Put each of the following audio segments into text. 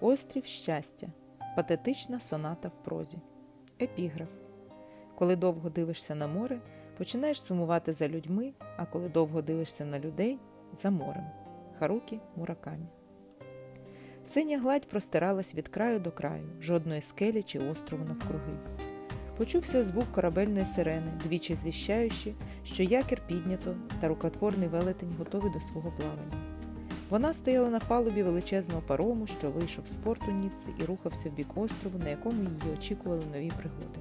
Острів щастя. Патетична соната в прозі. Епіграф. Коли довго дивишся на море, починаєш сумувати за людьми, а коли довго дивишся на людей за морем. Харукі Муракамі. Синя гладь простиралась від краю до краю, жодної скелі чи острову навкруги. Почувся звук корабельної сирени, двічі звіщаючи, що якір піднято та рукотворний велетень готовий до свого плавання. Вона стояла на палубі величезного парому, що вийшов з порту Ніцци і рухався в бік острову, на якому її очікували нові пригоди.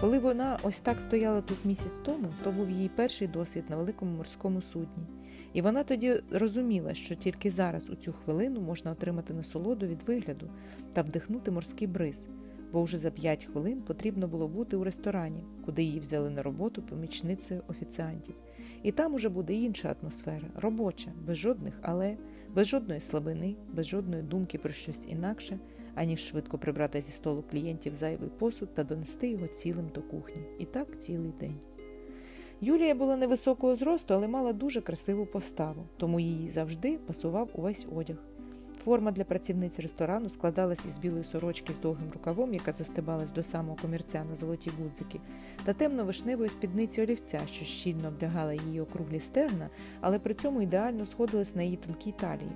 Коли вона ось так стояла тут місяць тому, то був її перший досвід на великому морському судні, і вона тоді розуміла, що тільки зараз у цю хвилину можна отримати насолоду від вигляду та вдихнути морський бриз, бо вже за п'ять хвилин потрібно було бути у ресторані, куди її взяли на роботу помічницею офіціантів. І там уже буде інша атмосфера, робоча, без жодних але, без жодної слабини, без жодної думки про щось інакше, аніж швидко прибрати зі столу клієнтів зайвий посуд та донести його цілим до кухні. І так цілий день. Юлія була невисокого зросту, але мала дуже красиву поставу, тому її завжди пасував увесь одяг. Форма для працівниць ресторану складалась із білої сорочки з довгим рукавом, яка застибалась до самого комірця на золоті гудзики, та темно-вишневої спідниці олівця, що щільно облягала її округлі стегна, але при цьому ідеально сходилась на її тонкій талії.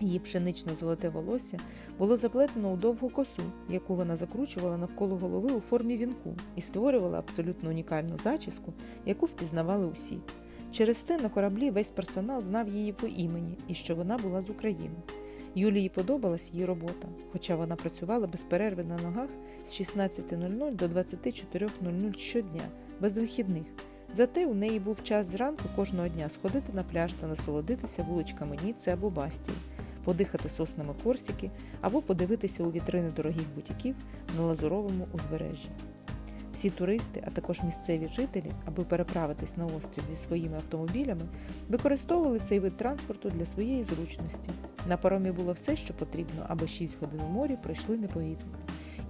Її пшенично-золоте волосся було заплетено у довгу косу, яку вона закручувала навколо голови у формі вінку і створювала абсолютно унікальну зачіску, яку впізнавали усі. Через це на кораблі весь персонал знав її по імені і що вона була з України. Юлії подобалась її робота, хоча вона працювала без перерви на ногах з 16.00 до 24.00 щодня, без вихідних. Зате у неї був час зранку кожного дня сходити на пляж та насолодитися вуличками Ніцци або Бастії, подихати соснами Корсіки або подивитися у вітрини дорогих бутіків на лазуровому узбережжі. Всі туристи, а також місцеві жителі, аби переправитись на острів зі своїми автомобілями, використовували цей вид транспорту для своєї зручності. На паромі було все, що потрібно, аби 6 годин у морі пройшли непомітно.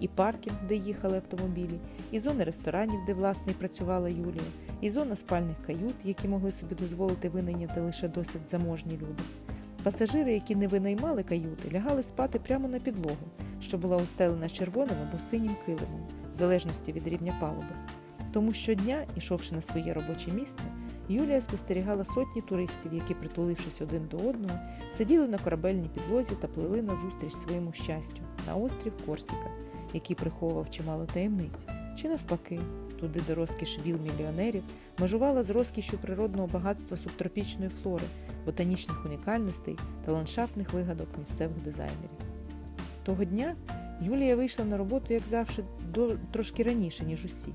І паркінг, де їхали автомобілі, і зони ресторанів, де власне й працювала Юлія, і зона спальних кают, які могли собі дозволити винайняти лише досить заможні люди. Пасажири, які не винаймали каюти, лягали спати прямо на підлогу, що була устелена червоним або синім килимом, в залежності від рівня палуби. Тому щодня, ішовши на своє робоче місце, Юлія спостерігала сотні туристів, які, притулившись один до одного, сиділи на корабельній підлозі та плили назустріч своєму щастю на острів Корсіка, який приховував чимало таємниць, чи навпаки, туди, де розкіш віл мільйонерів межувала з розкішю природного багатства субтропічної флори, ботанічних унікальностей та ландшафтних вигадок місцевих дизайнерів. Того дня Юлія вийшла на роботу, як завжди, до трошки раніше, ніж усі.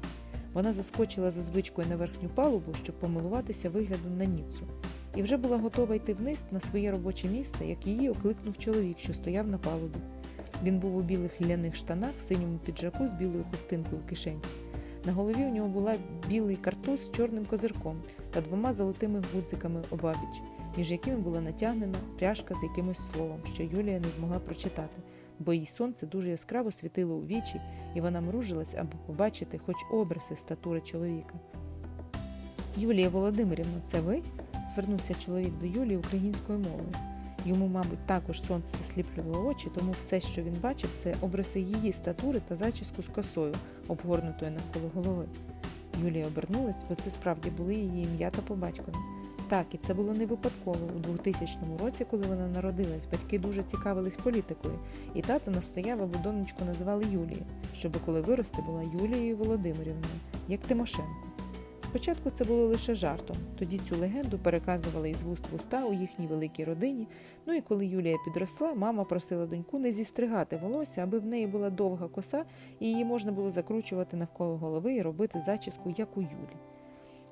Вона заскочила за звичкою на верхню палубу, щоб помилуватися виглядом на Ніццу, і вже була готова йти вниз на своє робоче місце, як її окликнув чоловік, що стояв на палубі. Він був у білих ляних штанах, синьому піджаку з білою хустинкою в кишенці. На голові у нього була білий картуз з чорним козирком та двома золотими гудзиками обабіч, між якими була натягнена пряжка з якимось словом, що Юлія не змогла прочитати, бо їй сонце дуже яскраво світило у вічі, і вона мружилась, аби побачити хоч обриси статури чоловіка. Юлія Володимирівна, це ви? звернувся чоловік до Юлії українською мовою. Йому, мабуть, також сонце засліплювало очі, тому все, що він бачив, це обриси її статури та зачіску з косою, обгорнутою навколо голови. Юлія обернулась, бо це справді були її ім'я та по батькові. Так, і це було не випадково. У 2000 році, коли вона народилась, батьки дуже цікавились політикою, і тато настояв, аби донечку називали Юлією, щоб коли виросте була Юлією Володимирівною, як Тимошенко. Спочатку це було лише жартом, тоді цю легенду переказували із вуст в уста у їхній великій родині. Ну і коли Юлія підросла, мама просила доньку не зістригати волосся, аби в неї була довга коса, і її можна було закручувати навколо голови і робити зачіску, як у Юлі.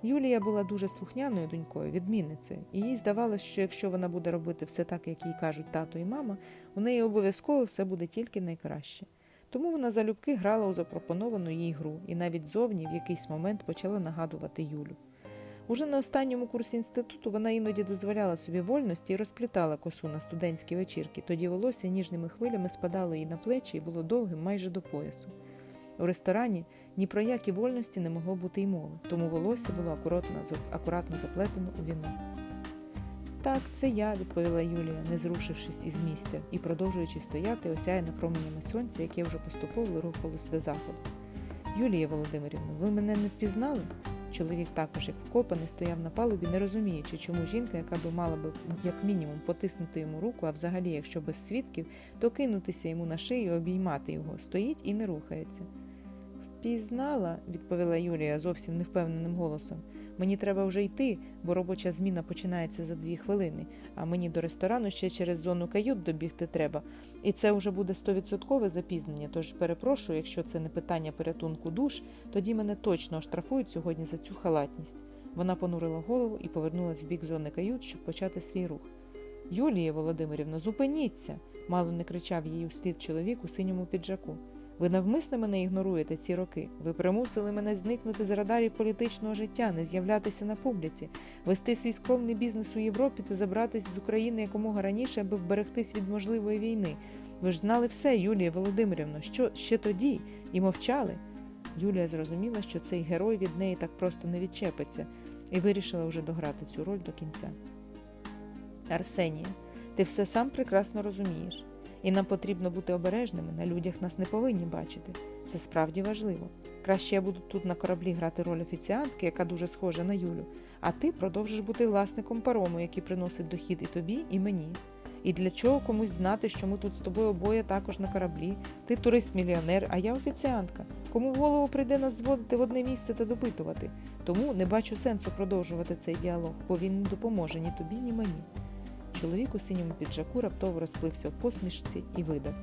Юлія була дуже слухняною донькою, відмінницею, і їй здавалося, що якщо вона буде робити все так, як їй кажуть тато і мама, у неї обов'язково все буде тільки найкраще. Тому вона залюбки грала у запропоновану їй гру і навіть зовні в якийсь момент почала нагадувати Юлю. Уже на останньому курсі інституту вона іноді дозволяла собі вольності і розплітала косу на студентські вечірки, тоді волосся ніжними хвилями спадало їй на плечі і було довгим майже до поясу. У ресторані ні про які вольності не могло бути й мови, тому волосся було акуратно, акуратно заплетено у вінок. так, це я, відповіла Юлія, не зрушившись із місця і продовжуючи стояти, осяяна променями сонця, яке вже поступово рухалось до заходу. Юлія Володимирівна, ви мене не впізнали? Чоловік також, як вкопаний, стояв на палубі, не розуміючи, чому жінка, яка би мала би як мінімум потиснути йому руку, а взагалі, якщо без свідків, то кинутися йому на шию, і обіймати його, стоїть і не рухається. Впізнала, відповіла Юлія зовсім невпевненим голосом. Мені треба вже йти, бо робоча зміна починається за дві хвилини, а мені до ресторану ще через зону кают добігти треба. І це вже буде стовідсоткове запізнення, тож перепрошую, якщо це не питання порятунку душ, тоді мене точно оштрафують сьогодні за цю халатність. Вона понурила голову і повернулась в бік зони кают, щоб почати свій рух. Юлія Володимирівна, зупиніться, мало не кричав їй услід чоловік у синьому піджаку. Ви навмисно мене ігноруєте ці роки. Ви примусили мене зникнути з радарів політичного життя, не з'являтися на публіці, вести свій скромний бізнес у Європі та забратись з України якомога раніше, аби вберегтись від можливої війни. Ви ж знали все, Юлія Володимирівна, що ще тоді, і мовчали. Юлія зрозуміла, що цей герой від неї так просто не відчепиться, і вирішила вже дограти цю роль до кінця. Арсенія, ти все сам прекрасно розумієш. І нам потрібно бути обережними, на людях нас не повинні бачити. Це справді важливо. Краще я буду тут на кораблі грати роль офіціантки, яка дуже схожа на Юлю, а ти продовжиш бути власником парому, який приносить дохід і тобі, і мені. І для чого комусь знати, що ми тут з тобою обоє також на кораблі? Ти турист-мільйонер, а я офіціантка. Кому в голову прийде нас зводити в одне місце та допитувати? Тому не бачу сенсу продовжувати цей діалог, бо він не допоможе ні тобі, ні мені. Чоловік у синьому піджаку раптово розплився в посмішці і видав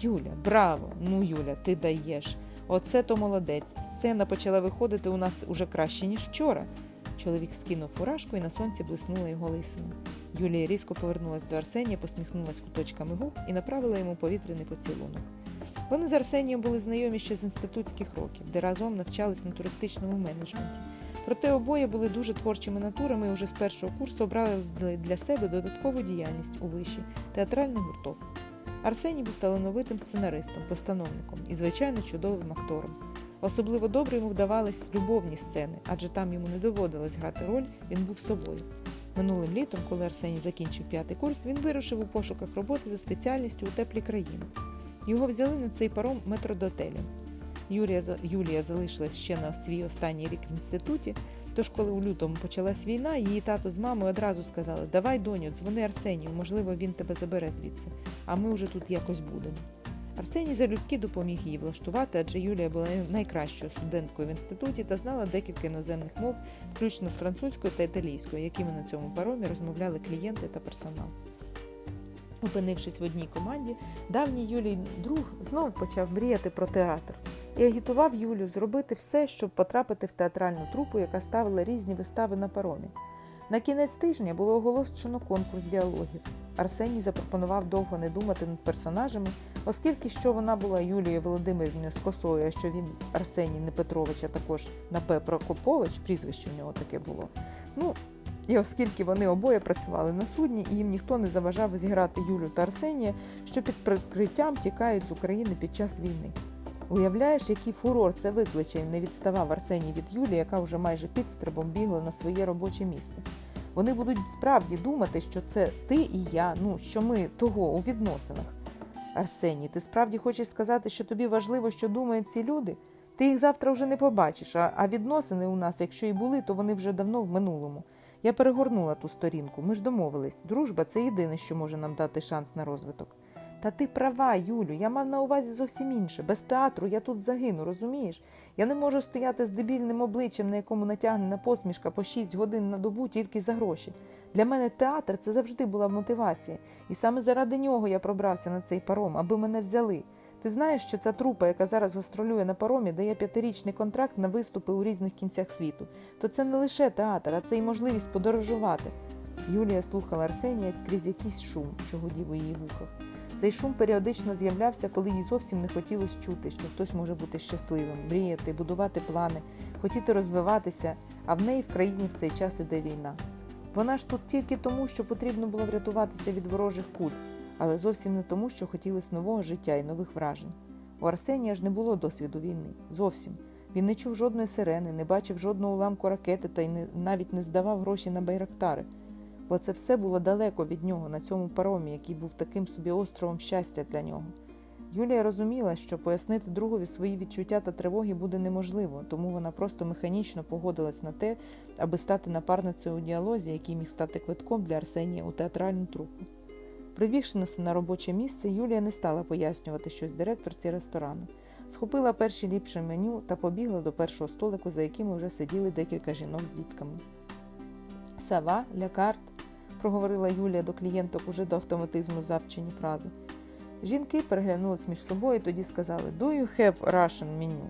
Юля, браво! Ну, Юля, ти даєш. Оце то молодець. Сцена почала виходити у нас уже краще, ніж вчора. Чоловік скинув фуражку і на сонці блиснула його лисина. Юлія різко повернулась до Арсенія, посміхнулась куточками губ і направила йому повітряний поцілунок. Вони з Арсенієм були знайомі ще з інститутських років, де разом навчались на туристичному менеджменті. Проте обоє були дуже творчими натурами і вже з першого курсу обрали для себе додаткову діяльність у виші театральний гурток. Арсеній був талановитим сценаристом, постановником і, звичайно, чудовим актором. Особливо добре йому вдавались любовні сцени, адже там йому не доводилось грати роль, він був собою. Минулим літом, коли Арсеній закінчив п'ятий курс, він вирушив у пошуках роботи за спеціальністю у теплі країни. Його взяли на цей паром метродотелем. Юлія, Юлія залишилась ще на свій останній рік в інституті, тож, коли у лютому почалась війна, її тато з мамою одразу сказали Давай, доню, дзвони Арсенію, можливо, він тебе забере звідси, а ми вже тут якось будемо. Арсеній залюбки допоміг її влаштувати, адже Юлія була найкращою студенткою в інституті та знала декілька іноземних мов, включно з французькою та італійською, якими на цьому паромі розмовляли клієнти та персонал. Опинившись в одній команді, давній Юлій друг знов почав мріяти про театр і агітував Юлю зробити все, щоб потрапити в театральну трупу, яка ставила різні вистави на паромі. На кінець тижня було оголошено конкурс діалогів. Арсеній запропонував довго не думати над персонажами, оскільки що вона була Юлією Володимирівною з косою, а що він Арсеній не Петрович, а також на П. Прокопович, прізвище в нього таке було. Ну, і оскільки вони обоє працювали на судні, і їм ніхто не заважав зіграти Юлю та Арсенія, що під прикриттям тікають з України під час війни. Уявляєш, який фурор це викличе, не відставав Арсеній від Юлі, яка вже майже підстрибом бігла на своє робоче місце. Вони будуть справді думати, що це ти і я, ну що ми того у відносинах. Арсеній, ти справді хочеш сказати, що тобі важливо, що думають ці люди? Ти їх завтра вже не побачиш, а відносини у нас, якщо і були, то вони вже давно в минулому. Я перегорнула ту сторінку, ми ж домовились. Дружба це єдине, що може нам дати шанс на розвиток. Та ти права, Юлю, я мав на увазі зовсім інше. Без театру я тут загину, розумієш? Я не можу стояти з дебільним обличчям, на якому натягнена посмішка по 6 годин на добу тільки за гроші. Для мене театр це завжди була мотивація. І саме заради нього я пробрався на цей паром, аби мене взяли. Ти знаєш, що ця трупа, яка зараз гастролює на паромі, дає п'ятирічний контракт на виступи у різних кінцях світу. То це не лише театр, а це й можливість подорожувати. Юлія слухала Арсенія крізь якийсь шум, що гудів у її вухах. Цей шум періодично з'являвся, коли їй зовсім не хотілося чути, що хтось може бути щасливим, мріяти, будувати плани, хотіти розвиватися, а в неї в країні в цей час іде війна. Вона ж тут тільки тому, що потрібно було врятуватися від ворожих куль, але зовсім не тому, що хотілося нового життя і нових вражень. У Арсенія ж не було досвіду війни. Зовсім. Він не чув жодної сирени, не бачив жодного уламку ракети та й не, навіть не здавав гроші на байрактари. Бо це все було далеко від нього на цьому паромі, який був таким собі островом щастя для нього. Юлія розуміла, що пояснити другові свої відчуття та тривоги буде неможливо, тому вона просто механічно погодилась на те, аби стати напарницею у діалозі, який міг стати квитком для Арсенія у театральну трупу. Прибігши на робоче місце, Юлія не стала пояснювати щось директорці ресторану. Схопила перші ліпше меню та побігла до першого столику, за якими вже сиділи декілька жінок з дітками. Сава, ля карт, проговорила Юлія до клієнток уже до автоматизму завчені фрази. Жінки переглянулись між собою і тоді сказали «Do you have Russian menu?»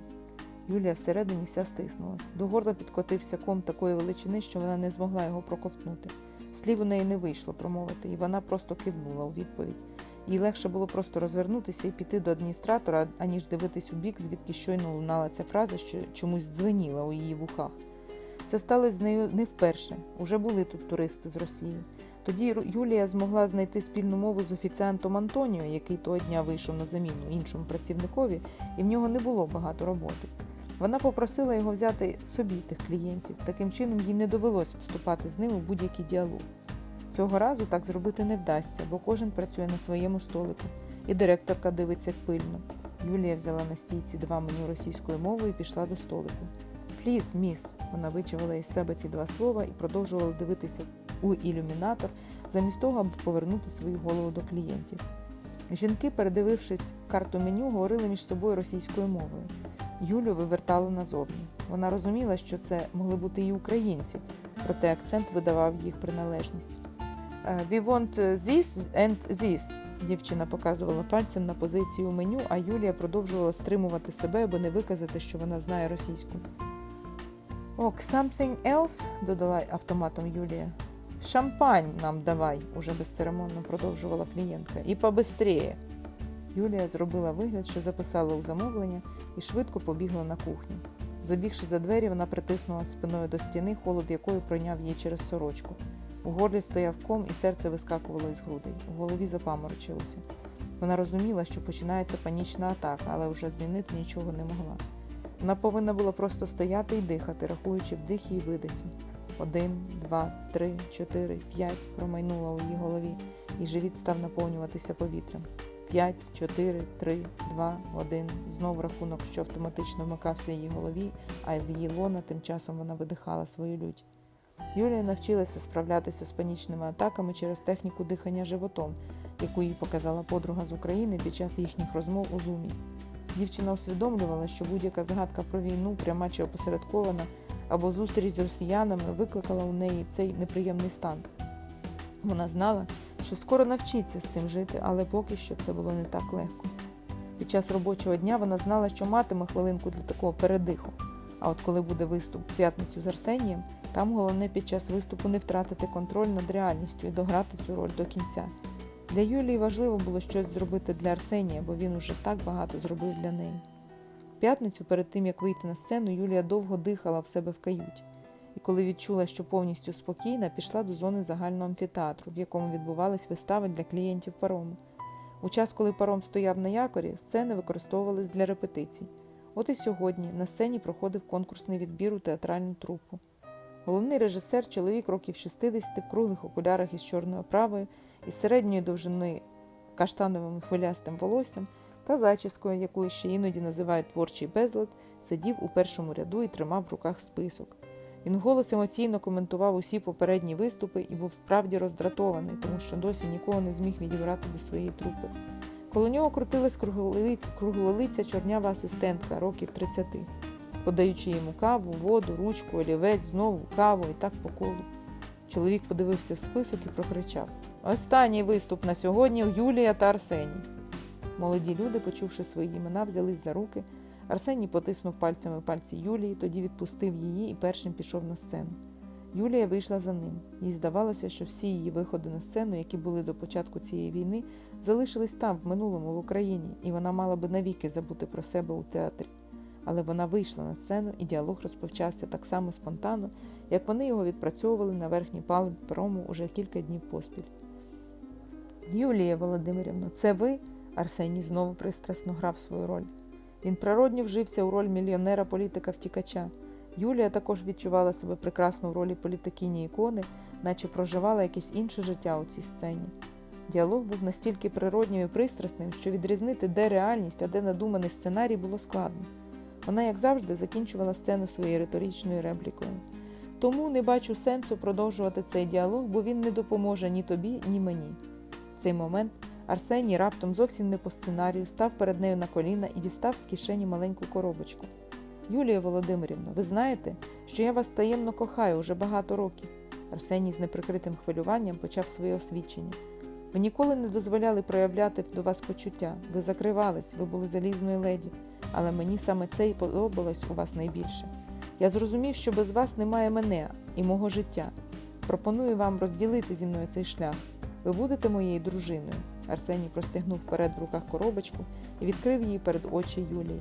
Юлія всередині вся стиснулась. До горла підкотився ком такої величини, що вона не змогла його проковтнути. Слів у неї не вийшло промовити, і вона просто кивнула у відповідь. Їй легше було просто розвернутися і піти до адміністратора, аніж дивитись у бік, звідки щойно лунала ця фраза, що чомусь дзвеніла у її вухах. Це сталося з нею не вперше. Уже були тут туристи з Росії. Тоді Юлія змогла знайти спільну мову з офіціантом Антоніо, який того дня вийшов на заміну іншому працівникові, і в нього не було багато роботи. Вона попросила його взяти собі тих клієнтів. Таким чином їй не довелось вступати з ним у будь-який діалог. Цього разу так зробити не вдасться, бо кожен працює на своєму столику, і директорка дивиться пильно. Юлія взяла на стійці два меню російською мовою і пішла до столику. Пліз, міс, вона вичавила із себе ці два слова і продовжувала дивитися у ілюмінатор, замість того, аби повернути свою голову до клієнтів. Жінки, передивившись карту меню, говорили між собою російською мовою. Юлю вивертало назовні. Вона розуміла, що це могли бути і українці, проте акцент видавав їх приналежність. «Е, We want this and this, дівчина показувала пальцем на позиції у меню, а Юлія продовжувала стримувати себе, аби не виказати, що вона знає російську. Ок, something else, додала автоматом Юлія. Шампань нам давай, уже безцеремонно продовжувала клієнтка. І побистріє. Юлія зробила вигляд, що записала у замовлення, і швидко побігла на кухню. Забігши за двері, вона притиснула спиною до стіни, холод якої пройняв її через сорочку. У горлі стояв ком, і серце вискакувало із грудей. У голові запаморочилося. Вона розуміла, що починається панічна атака, але вже змінити нічого не могла. Вона повинна була просто стояти і дихати, рахуючи вдихи і видихи. Один, два, три, чотири, п'ять промайнула у її голові, і живіт став наповнюватися повітрям. П'ять, чотири, три, два, один. Знов рахунок, що автоматично вмикався її голові, а з її лона тим часом вона видихала свою лють. Юлія навчилася справлятися з панічними атаками через техніку дихання животом, яку їй показала подруга з України під час їхніх розмов у зумі. Дівчина усвідомлювала, що будь-яка згадка про війну, пряма чи опосередкована, або зустріч з росіянами викликала у неї цей неприємний стан. Вона знала, що скоро навчиться з цим жити, але поки що це було не так легко. Під час робочого дня вона знала, що матиме хвилинку для такого передиху. А от коли буде виступ в п'ятницю з Арсенієм, там головне під час виступу не втратити контроль над реальністю і дограти цю роль до кінця. Для Юлії важливо було щось зробити для Арсенія, бо він уже так багато зробив для неї. В п'ятницю, перед тим як вийти на сцену, Юлія довго дихала в себе в каюті. І коли відчула, що повністю спокійна, пішла до зони загального амфітеатру, в якому відбувались вистави для клієнтів парому. У час, коли паром стояв на якорі, сцени використовувались для репетицій. От і сьогодні на сцені проходив конкурсний відбір у театральну трупу. Головний режисер, чоловік років 60 в круглих окулярах із чорною оправою, із середньої довжини каштановим хвилястим волоссям та зачіскою, яку ще іноді називають творчий безлад, сидів у першому ряду і тримав в руках список. Він вголос емоційно коментував усі попередні виступи і був справді роздратований, тому що досі нікого не зміг відібрати до своєї трупи. Коло нього крутилась круглолиця чорнява асистентка років 30, подаючи йому каву, воду, ручку, олівець, знову каву і так по колу. Чоловік подивився в список і прокричав Останній виступ на сьогодні Юлія та Арсеній. Молоді люди, почувши свої імена, взялись за руки. Арсеній потиснув пальцями пальці Юлії, тоді відпустив її і першим пішов на сцену. Юлія вийшла за ним. Їй здавалося, що всі її виходи на сцену, які були до початку цієї війни, залишились там, в минулому, в Україні, і вона мала би навіки забути про себе у театрі. Але вона вийшла на сцену, і діалог розпочався так само спонтанно, як вони його відпрацьовували на верхній палубі парому уже кілька днів поспіль. Юлія Володимирівна, це ви? Арсеній знову пристрасно грав свою роль. Він природньо вжився у роль мільйонера політика втікача. Юлія також відчувала себе прекрасно в ролі політикині ікони, наче проживала якесь інше життя у цій сцені. Діалог був настільки природнім і пристрасним, що відрізнити, де реальність, а де надуманий сценарій, було складно. Вона, як завжди, закінчувала сцену своєю риторичною реплікою. Тому не бачу сенсу продовжувати цей діалог, бо він не допоможе ні тобі, ні мені. В цей момент Арсеній раптом зовсім не по сценарію став перед нею на коліна і дістав з кишені маленьку коробочку. Юлія Володимирівна, ви знаєте, що я вас таємно кохаю уже багато років. Арсеній з неприкритим хвилюванням почав своє освідчення. Ви ніколи не дозволяли проявляти до вас почуття. Ви закривались, ви були залізною леді, але мені саме це і подобалось у вас найбільше. Я зрозумів, що без вас немає мене і мого життя. Пропоную вам розділити зі мною цей шлях. Ви будете моєю дружиною. Арсеній простягнув вперед в руках коробочку і відкрив її перед очі Юлії.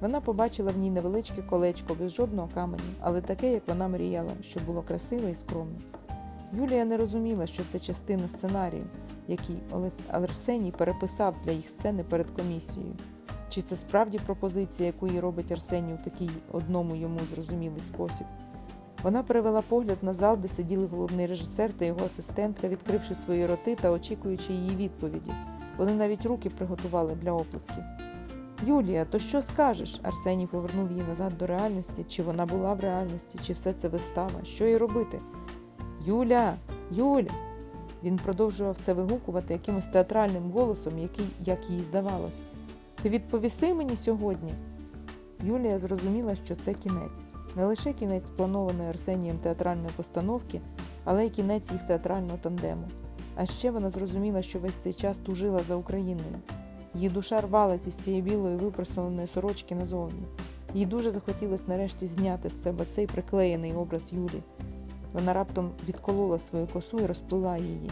Вона побачила в ній невеличке колечко без жодного каменю, але таке, як вона мріяла, що було красиве і скромне. Юлія не розуміла, що це частина сценарію, який Арсеній переписав для їх сцени перед комісією. Чи це справді пропозиція, яку їй робить Арсеній у такий одному йому зрозумілий спосіб? Вона перевела погляд на зал, де сиділи головний режисер та його асистентка, відкривши свої роти та очікуючи її відповіді. Вони навіть руки приготували для оплесків. Юлія, то що скажеш? Арсеній повернув її назад до реальності. Чи вона була в реальності, чи все це вистава? Що їй робити? Юля, Юля. Він продовжував це вигукувати якимось театральним голосом, який, як їй здавалось. Ти відповіси мені сьогодні. Юлія зрозуміла, що це кінець. Не лише кінець спланованої Арсенієм театральної постановки, але й кінець їх театрального тандему. А ще вона зрозуміла, що весь цей час тужила за Україною. Її душа рвалася із цієї білої випросованої сорочки назовні. Їй дуже захотілося нарешті зняти з себе цей приклеєний образ Юлі. Вона раптом відколола свою косу і розплила її.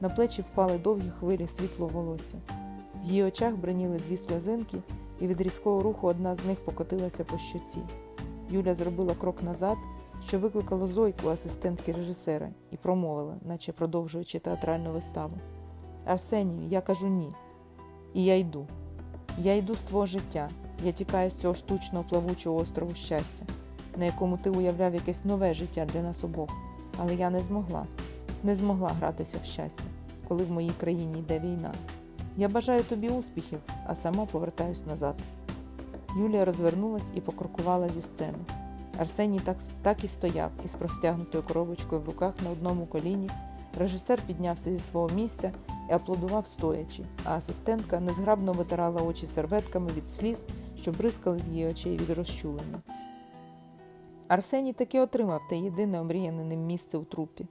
На плечі впали довгі хвилі світлого волосся. В її очах бриніли дві сльозинки, і від різкого руху одна з них покотилася по щоці. Юля зробила крок назад, що викликало зойку асистентки режисера, і промовила, наче продовжуючи театральну виставу. Арсенію, я кажу ні. І я йду. Я йду з твого життя. Я тікаю з цього штучного плавучого острову щастя, на якому ти уявляв якесь нове життя для нас обох. Але я не змогла, не змогла гратися в щастя, коли в моїй країні йде війна. Я бажаю тобі успіхів, а сама повертаюсь назад. Юлія розвернулась і покрокувала зі сцени. Арсеній так, так і стояв із простягнутою коробочкою в руках на одному коліні. Режисер піднявся зі свого місця і аплодував стоячи, а асистентка незграбно витирала очі серветками від сліз, що бризкали з її очей від розчулення. Арсеній таки отримав те єдине омріяне ним місце у трупі.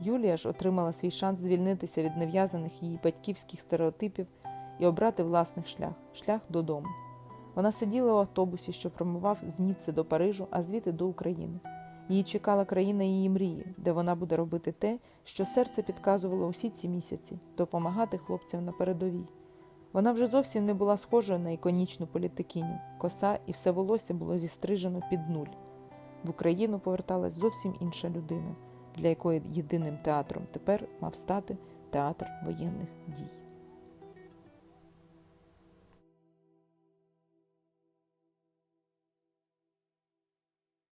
Юлія ж отримала свій шанс звільнитися від нав'язаних її батьківських стереотипів і обрати власний шлях шлях додому. Вона сиділа в автобусі, що промивав з Ніцци до Парижу, а звідти до України. Її чекала країна її мрії, де вона буде робити те, що серце підказувало усі ці місяці допомагати хлопцям на передовій. Вона вже зовсім не була схожою на іконічну політикиню. Коса і все волосся було зістрижено під нуль. В Україну поверталась зовсім інша людина, для якої єдиним театром тепер мав стати театр воєнних дій.